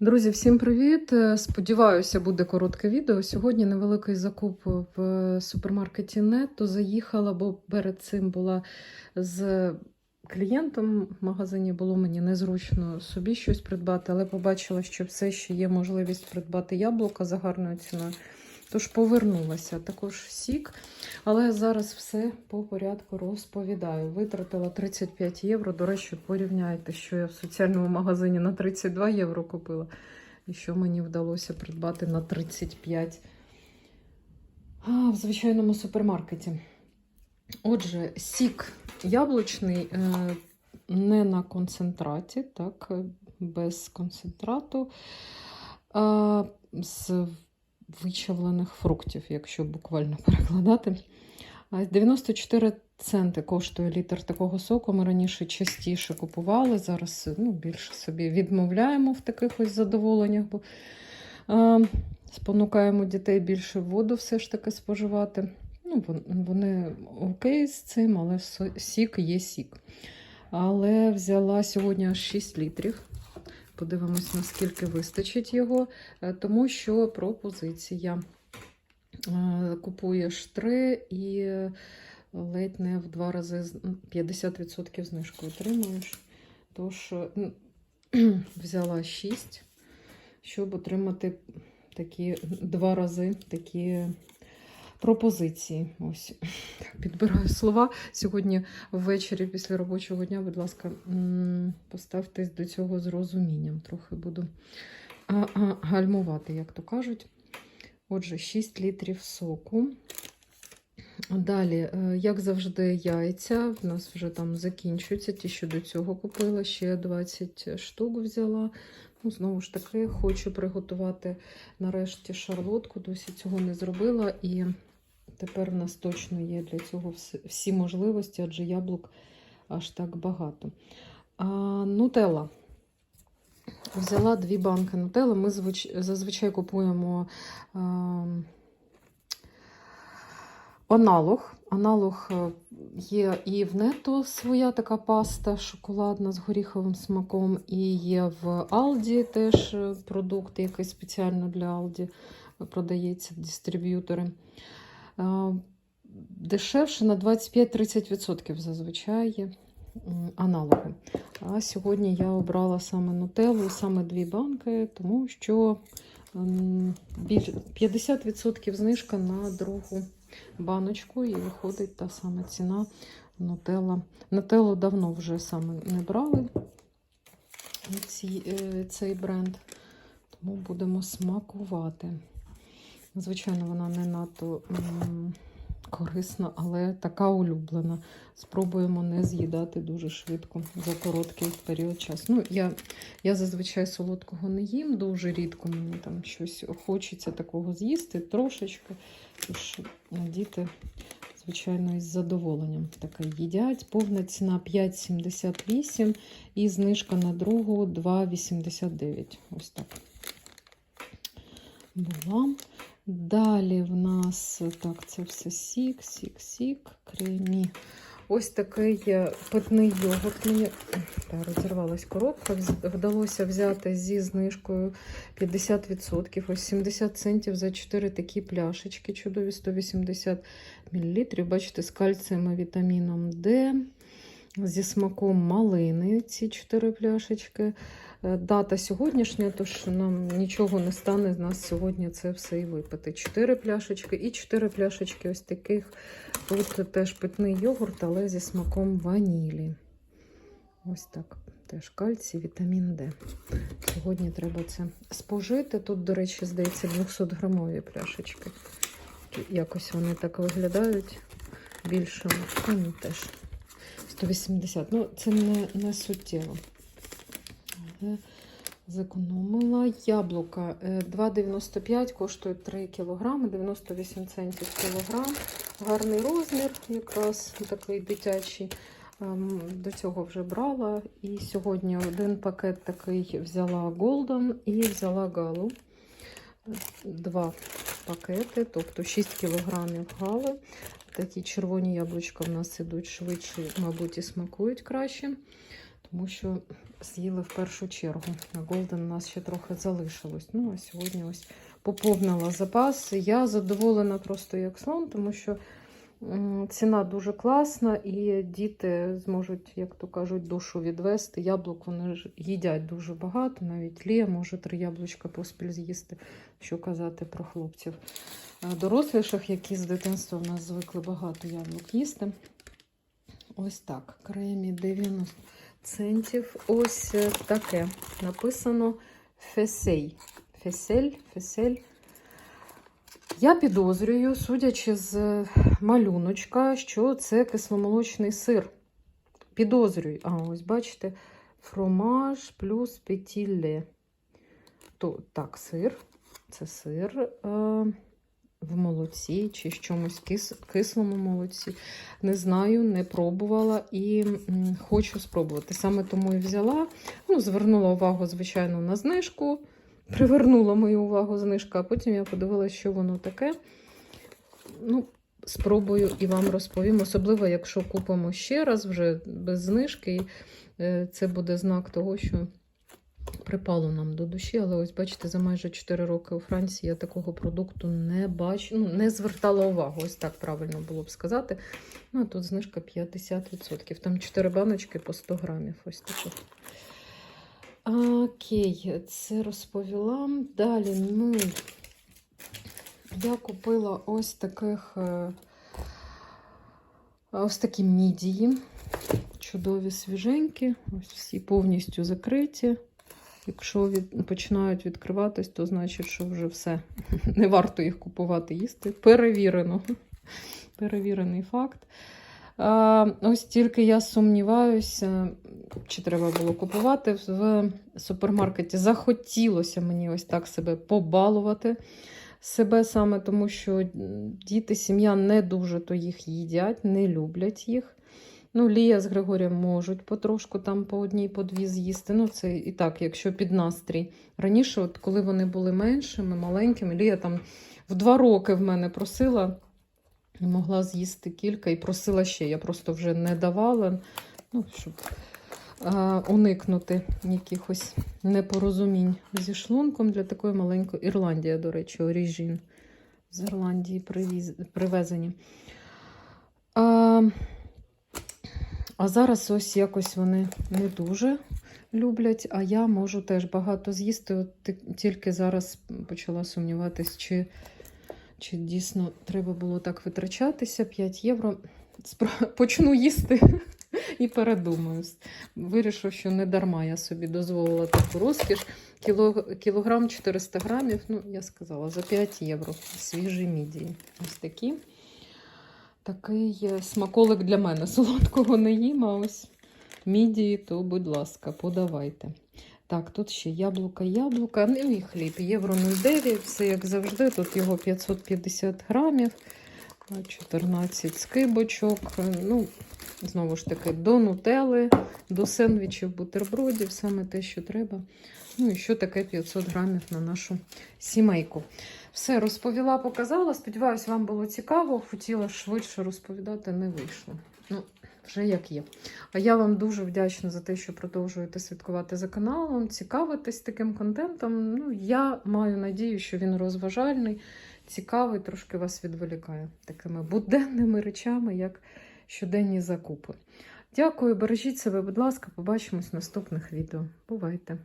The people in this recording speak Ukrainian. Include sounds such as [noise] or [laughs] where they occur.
Друзі, всім привіт! Е, Сподіваюся, буде коротке відео. Сьогодні невеликий закуп в супермаркеті Нетто. Заїхала, бо перед цим була з клієнтом в магазині. Було мені незручно собі щось придбати, але побачила, що все ще є можливість придбати яблука за гарною ціною. Тож повернулася також сік, але зараз все по порядку розповідаю. Витратила 35 євро. До речі, порівняйте, що я в соціальному магазині на 32 євро купила, і що мені вдалося придбати на 35 а, в звичайному супермаркеті. Отже, сік яблучний е, не на концентраті, так, без концентрату. З вичавлених фруктів, якщо буквально [laughs] перекладати. 94 центи коштує літр такого соку. Ми раніше частіше купували. Зараз ну, більше собі відмовляємо в таких ось задоволеннях, бо а, спонукаємо дітей більше воду все ж таки споживати. Ну, Вони окей з цим, але сік є сік. Але взяла сьогодні аж 6 літрів. Подивимось, наскільки вистачить його, е, тому що пропозиція. Е, Купуєш три і ледь не в два рази 50% знижку отримуєш. Тож [clears throat] взяла 6, щоб отримати такі два рази такі пропозиції. Ось так, підбираю слова. Сьогодні ввечері після робочого дня, будь ласка, поставтесь до цього з розумінням. Трохи буду гальмувати, як то кажуть. Отже, 6 літрів соку. Далі, е, як завжди, яйця. В нас вже там закінчуються. Ті, що до цього купила, ще 20 штук взяла. Ну, знову ж таки, хочу приготувати нарешті шарлотку. Досі цього не зробила. І тепер в нас точно є для цього всі- можливості, адже яблук аж так багато. А, нутелла. Взяла дві банки нутелли. Ми звич... зазвичай купуємо а, аналог. Аналог е, є і в нето своя така паста шоколадна з горіховим смаком, і є в Алді теж е, продукт, який спеціально для Алді продається дистриб'ютори. Дешевше на 25-30% зазвичай аналоги. А сьогодні я обрала саме нутеллу, саме дві банки, тому що 50% знижка на другу баночку і виходить та сама ціна нутелла. Нутеллу давно вже саме не брали е, цей бренд, тому будемо смакувати. Звичайно, вона не надто корисна, але така улюблена. Спробуємо не з'їдати дуже швидко за короткий період часу. Ну, я, я зазвичай солодкого не їм, дуже рідко мені там щось хочеться такого з'їсти трошечки. Тож діти, звичайно, із задоволенням таке їдять. Повна ціна 5,78 і знижка на другу 2,89. Ось так. Була. Далі в нас так, це все сік, сік, сік, кремі. Ось такий е, питний йогурт. Мені та, розірвалась коробка. Вдалося взяти зі знижкою 50%. Ось 70 центів за 4 такі пляшечки. Чудові 180 мл. Бачите, з кальцієм і вітаміном Д. Зі смаком малини ці 4 пляшечки. Е, Дата сьогоднішня, тож нам нічого не стане з нас сьогодні це все і випити. Чотири пляшечки і чотири пляшечки ось таких. Тут теж питний йогурт, але зі смаком ванілі. Ось так. Теж кальцій, вітамін Д. Сьогодні треба це спожити. Тут, до речі, здається, 200-грамові пляшечки. Якось вони так виглядають більше. Ну, теж 180. Ну, це не, не суттєво. Але зекономила. Яблука е, 2,95 коштує 3 кг, 98 центів кілограм. Гарний розмір, якраз такий дитячий. Ем, До цього вже брала. І сьогодні один пакет такий взяла Golden і взяла Галу. Два пакети, тобто 6 кілограмів гали. Такі червоні яблучка в нас ідуть швидше, мабуть, і смакують краще. тому що з'їли в першу чергу. На Голден у нас ще трохи залишилось. Ну, а сьогодні ось поповнила запас. Я задоволена просто як слон, тому що ціна дуже класна, і діти зможуть, як то кажуть, душу відвести. Яблук вони ж їдять дуже багато. Навіть Лія може три яблучка поспіль з'їсти, що казати про хлопців. А Доросліших, які з дитинства в нас звикли багато яблук їсти. Ось так. Кремі 90 центів. Ось е, таке. Написано фесей. Фесель, фесель. Я підозрюю, судячи з е, малюночка, що це кисломолочний сир. Підозрюю. А, ось бачите, фромаж плюс петілле. То, так, сир. Це сир е, в молоці чи чомусь кис, кислому молоці. Не знаю, не пробувала і хочу спробувати. Саме тому і взяла. Ну, звернула увагу, звичайно, на знижку. Привернула мою увагу знижка, а потім я подивилася, що воно таке. Ну, спробую і вам розповім. Особливо, якщо купимо ще раз вже без знижки. Е, Це буде знак того, що припало нам до душі. Але ось бачите, за майже 4 роки у Франції я такого продукту не бачу, ну, не звертала увагу. Ось так правильно було б сказати. Ну, а тут знижка 50%. Там 4 баночки по 100 грамів. Ось таке. Окей, це розповіла. Далі, ну, я купила ось таких е, ось такі мідії. Чудові свіженькі. Ось всі повністю закриті. Якщо від, починають відкриватись, то значить, що вже все. [laughs] Не варто їх купувати, їсти. Перевірено. [laughs] Перевірений факт. А, ось тільки я сумніваюся, чи треба було купувати в супермаркеті. Захотілося мені ось так себе побалувати. Себе саме тому, що діти, сім'я не дуже то їх їдять, не люблять їх. Ну, Лія з Григорієм можуть потрошку там по одній, по дві з'їсти. Ну, це і так, якщо під настрій. Раніше, от коли вони були меншими, маленькими, Лія там в два роки в мене просила могла з'їсти кілька і просила ще. Я просто вже не давала, ну, щоб а, уникнути якихось непорозумінь зі шлунком для такої маленької Ірландія, до речі, оріжін з Ірландії привіз... привезені. А, а зараз ось якось вони не дуже люблять, а я можу теж багато з'їсти. От тільки зараз почала сумніватись, чи, чи дійсно треба було так витрачатися 5 євро. Почну їсти [laughs] і передумаю. Вирішив, що не дарма я собі дозволила таку розкіш. Кіло, кілограм 400 грамів, ну, я сказала, за 5 євро. Свіжі мідії. Ось такі. Такий е, смаколик для мене. [laughs] Солодкого не їм, а ось мідії, то, будь ласка, подавайте. Так, тут ще яблука, яблука, ну і хліб. Євро 0,9, все як завжди. Тут його 550 грамів, 14 скибочок. Ну, знову ж таки, до нутели, до сендвічів, бутербродів, саме те, що треба. Ну і що таке 500 грамів на нашу сімейку. Все розповіла, показала. Сподіваюсь, вам було цікаво. Хотіла швидше розповідати, не вийшло. Ну, вже як є. А я вам дуже вдячна за те, що продовжуєте слідкувати за каналом, цікавитесь таким контентом. Ну, я маю надію, що він розважальний, цікавий, трошки вас відволікає такими буденними речами, як щоденні закупи. Дякую, бережіть себе, будь ласка, побачимось в наступних відео. Бувайте!